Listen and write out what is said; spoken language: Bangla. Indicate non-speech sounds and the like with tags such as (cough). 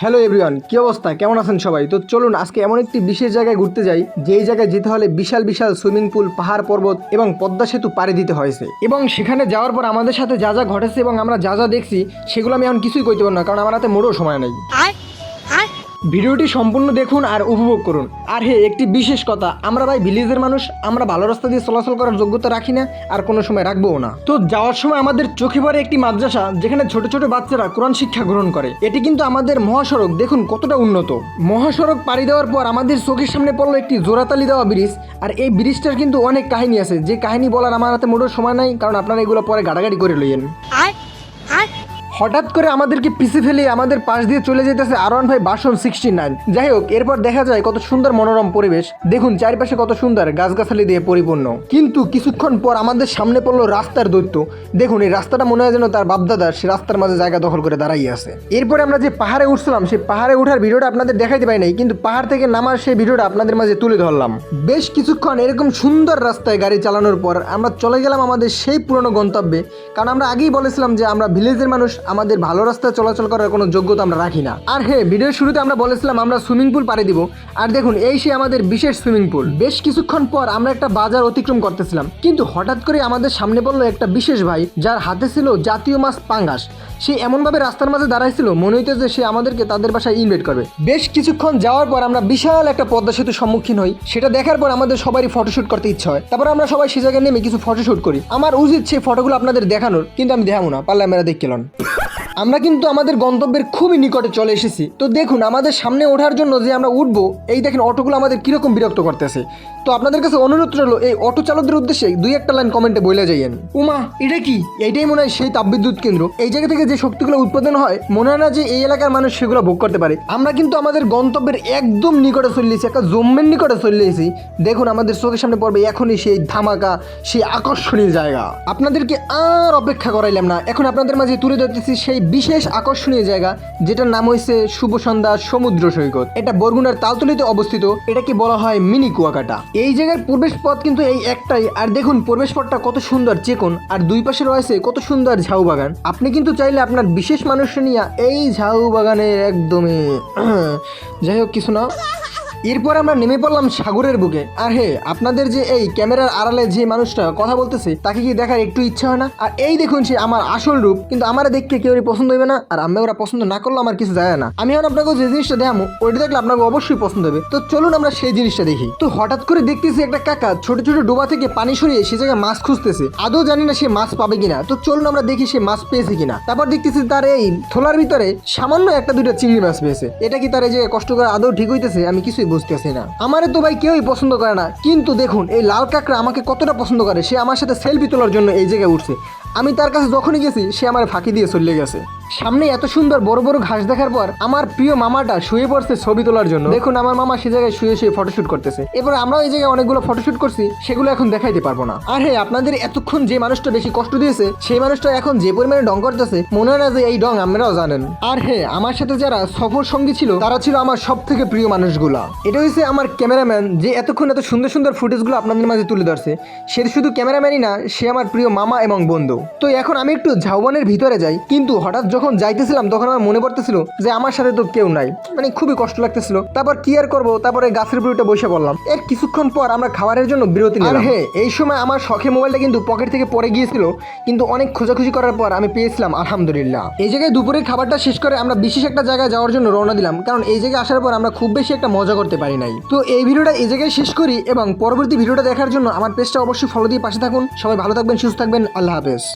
হ্যালো এভরিওয়ান, কি অবস্থা? কেমন আছেন সবাই? তো চলুন, আজকে এমন একটি বিশেষ জায়গায় ঘুরতে যাই, যেই জায়গায় যেতে হলে বিশাল বিশাল সুইমিং পুল, পাহাড় পর্বত এবং পদ্মা সেতু পাড়ি দিতে হয়েছে। এবং সেখানে যাওয়ার পর আমাদের সাথে যা যা ঘটেছে এবং আমরা যা যা দেখছি, সেগুলো আমি এখন কিছুই করতে পারব না, কারণ আমার হাতে মোটেও সময় নেই। ভিডিওটি সম্পূর্ণ দেখুন আর উপভোগ করুন। আর হে, একটি বিশেষ কথা, আমরা ভাই ভিলেজের মানুষ, আমরা ভালো রাস্তা দিয়ে চলাচল করার যোগ্যতা রাখি না, আর কোনো সময় রাখব না। তো যাওয়ার সময় আমাদের চোখে পড়ে একটি মাদ্রাসা, যেখানে ছোট ছোট বাচ্চারা কোরআন শিক্ষা গ্রহণ করে। এটি কিন্তু আমাদের মহাসড়ক, দেখুন কতটা উন্নত। মহাসড়ক পাড়ি দেওয়ার পর আমাদের চোখের সামনে পড়ল একটি জোড়াতালি দেওয়া ব্রিজ, আর এই ব্রিজটার কিন্তু অনেক কাহিনী আছে। যে কাহিনী বলার আমার হাতে মোটেও সময় নাই, কারণ আপনারা এগুলো পরে গাড়াগাড়ি করে লইয়েন। হঠাৎ করে আমাদেরকে পিছে ফেলে আমাদের পাশ দিয়ে চলে যেতেছে আর ওয়ান ভাই বাসন সিক্সটি নাইন যাই হোক, এরপর দেখা যায় কত সুন্দর মনোরম পরিবেশ। দেখুন, চারিপাশে কত সুন্দর গাছগাছালি দিয়ে পরিপূর্ণ। কিন্তু কিছুক্ষণ পর আমাদের সামনে পড়ল রাস্তার দৈত্য। দেখুন, এই রাস্তাটা মনে হয় যেন তার বাপদাদার, সে রাস্তার মাঝে জায়গা দখল করে দাঁড়াই আছে। এরপরে আমরা যে পাহাড়ে উঠছিলাম, সেই পাহাড়ে ওঠার ভিডিওটা আপনাদের দেখাইতে পাই নাই, কিন্তু পাহাড় থেকে নামার সেই ভিডিওটা আপনাদের মাঝে তুলে ধরলাম। বেশ কিছুক্ষণ এরকম সুন্দর রাস্তায় গাড়ি চালানোর পর আমরা চলে গেলাম আমাদের সেই পুরনো গন্তব্যে। কারণ আমরা আগেই বলেছিলাম যে আমরা ভিলেজের মানুষ আমাদের ভালো রাস্তায় চলাচল করার কোনো যোগ্যতা আমরা রাখি না। আর হ্যাঁ ভিডিওর শুরুতে আমরা বলেছিলাম আমরা সুইমিং পুল পাড়ি দিব। আর দেখুন, এই সে আমাদের বিশেষ সুইমিং পুল। বেশ কিছুক্ষণ পর আমরা একটা বাজার অতিক্রম করতেছিলাম। কিন্তু হঠাৎ করে আমাদের সামনে পড়ল একটা বিশেষ ভাই, যার হাতে ছিল জাতীয় মাছ পাঙ্গাস। সে এমনভাবে রাস্তার মাঝে দাঁড়াইছিল, মনে হইতে যে সে আমাদেরকে তাদের বাসায় ইনভাইট করবে। বেশ কিছুক্ষণ যাওয়ার পর আমরা বিশাল একটা পদ্মা সেতুর সম্মুখীন হই। সেটা দেখার পর আমাদের সবারই ফটোশুট করতে ইচ্ছা হয়। তারপর আমরা সবাই সে জায়গায় নেমে কিছু ফটোশুট করি। আমার উচিত সেই ফটোগুলো আপনাদের দেখানোর, কিন্তু আমি দেখাবো না, পারলে আমরা দেখছিলাম আমরা কিন্তু আমাদের গন্তব্যের খুবই নিকটে চলে এসেছি। তো দেখুন আমাদের সামনে ওঠার জন্য যে আমরা উঠবো এই দেখেন অটোগুলো আমাদের কীরকম বিরক্ত করতেছে। তো আপনাদের কাছে অনুরোধ রইল এই অটো চালকদের উদ্দেশ্যে দুই একটা লাইন কমেন্টে বলে যাইয়েন। উমা এটা কি? এইটাই মনে হয় সেই তাপবিদ্যুৎ কেন্দ্র। এই জায়গা থেকে যে শক্তিগুলো উৎপাদন হয় মনে হয় না যে এই এলাকার মানুষ সেগুলো ভোগ করতে পারে। আমরা কিন্তু আমাদের গন্তব্যের একদম নিকটে চলে এসেছি একটা জম্মের নিকটে চলে এসেছি। দেখুন আমাদের চোখের সামনে পড়বে এখনই সেই ধামাকা সেই আকর্ষণীয় জায়গা। আপনাদেরকে আর অপেক্ষা করাইলাম না। এখন আপনাদের মাঝে তুলে ধরতেছি সেই বিশেষ আকর্ষণীয় জায়গা, যেটার নাম হয়েছে শুভ সন্ধ্যা সমুদ্র সৈকত। এটা বরগুনার তালতলিতে অবস্থিত এটাকে বলা হয় মিনি কুয়াকাটা। এই জায়গার প্রবেশ পথ কিন্তু এই একটাই। আর দেখুন, প্রবেশ পথটা কত সুন্দর চেকন, আর দুই পাশে রয়েছে কত সুন্দর ঝাউ বাগান। আপনি কিন্তু চাইলে আপনার বিশেষ মানুষ নিয়ে এই ঝাউ বাগানের একদমই (clears throat) যাই হোক, কিছু না। এরপর আমরা নেমে পড়লাম সাগরের বুকে। আর হে, আপনাদের যে এই ক্যামেরার আড়ালে যে মানুষটা কথা বলতেছে, তাকে কি দেখার একটু ইচ্ছা হয় না? আর এই দেখুন সে আমার আসল রূপ, কিন্তু আমার দেখতে কেউ পছন্দ হবে না, আর আমি ওরা পছন্দ না করলে আমার কিছু যায় না। আমি এখন আপনাকে যে জিনিসটা দেখামো ওইটা দেখলে আপনাকে অবশ্যই পছন্দ হবে। তো চলুন আমরা সেই জিনিসটা দেখি। তো হঠাৎ করে দেখতেছি একটা কাকা ছোট ছোট ডোবা থেকে পানি সরিয়ে সে জায়গায় মাছ খুঁজতেছে। আদৌ জানি না সে মাছ পাবে কিনা। তো চলুন আমরা দেখি সে মাছ পেয়েছে কিনা। তারপর দেখতেছি তার এই থোলার ভিতরে সামান্য একটা দুইটা চিংড়ি মাছ পেয়েছে। এটা কি তার এই যে কষ্ট করে আদৌ ঠিক হইতেছে? আমি কিছুই বুঝতেছি না। আমারে তো ভাই কেউই পছন্দ করে না। কিন্তু দেখুন, এই লাল কাকড়া আমাকে কতটা পছন্দ করে, সে আমার সাথে সেলফি তোলার জন্য এই জায়গায় উঠছে। আমি তার কাছে যখনই গেছি, সে আমার ফাঁকি দিয়ে চলে গেছে। সামনে এত সুন্দর বড় বড় ঘাস দেখার পর আমার প্রিয় মামাটা শুয়ে পড়ছে ছবি তোলার জন্য। দেখুন, আমার মামা সে জায়গায় শুয়ে শুয়ে ফটোশুট করতেছে। এবার আমরাও এই জায়গায় অনেকগুলো ফটোশুট করছি, সেগুলো এখন দেখাইতে পারব না। আর হ্যাঁ আপনাদের এতক্ষণ যে মানুষটা বেশি কষ্ট দিয়েছে, সেই মানুষটা এখন যে পরিমাণে ডং করতেছে, মনে হয় না যে এই ডং আপনারাও জানেন। আর হ্যাঁ আমার সাথে যারা সফর সঙ্গী ছিল, তারা ছিল আমার সব থেকে প্রিয় মানুষগুলা। এটা হচ্ছে আমার ক্যামেরাম্যান, যে এতক্ষণ এত সুন্দর সুন্দর ফুটেজগুলো আপনাদের মাঝে তুলে ধরছে। সে শুধু ক্যামেরাম্যানই না, সে আমার প্রিয় মামা এবং বন্ধু। তো এখন আমি একটু ঝাউবনের ভিতরে যাই। কিন্তু হঠাৎ যখন যাইতেছিলাম তখন আমার মনে পড়তেছিল যে আমার সাথে তো কেউ নাই। মানে খুবই কষ্ট লাগতেছিল। তারপর কি আর করব? তারপরে গাছের বিরুদ্ধে বসে পড়লাম। এর কিছুক্ষণ পর আমরা খাবারের জন্য বিরতি নিলাম। হ্যাঁ এই সময় আমার শখের মোবাইলটা কিন্তু পকেট থেকে পড়ে গিয়েছিল। কিন্তু অনেক খোঁজাখুঁজি করার পর আমি পেয়েছিলাম আলহামদুলিল্লাহ। এই জায়গায় দুপুরের খাবারটা শেষ করে আমরা বিশেষ একটা জায়গায় যাওয়ার জন্য রওনা দিলাম। কারণ এই জায়গায় আসার পর আমরা খুব বেশি একটা মজা করতে পারি নাই। তো এই ভিডিওটা এই জায়গায় শেষ করি এবং পরবর্তী ভিডিওটা দেখার জন্য আমার পেজটা অবশ্যই ফলো দিয়ে পাশে থাকুন। সবাই ভালো থাকবেন সুস্থ থাকবেন। আল্লাহ হাফেজ।